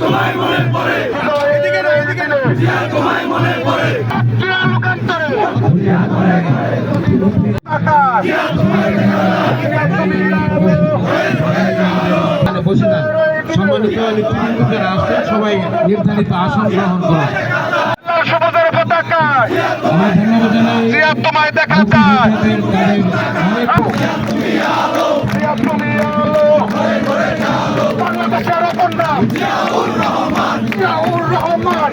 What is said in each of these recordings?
তোমায় মনে পড়ে এদিকে না এদিকে না তোমায় মনে পড়ে সম্মানিত সবাই নির্ধারিত আসন গ্রহণ করুন দেখা রহমান। রহমান।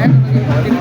নায়ক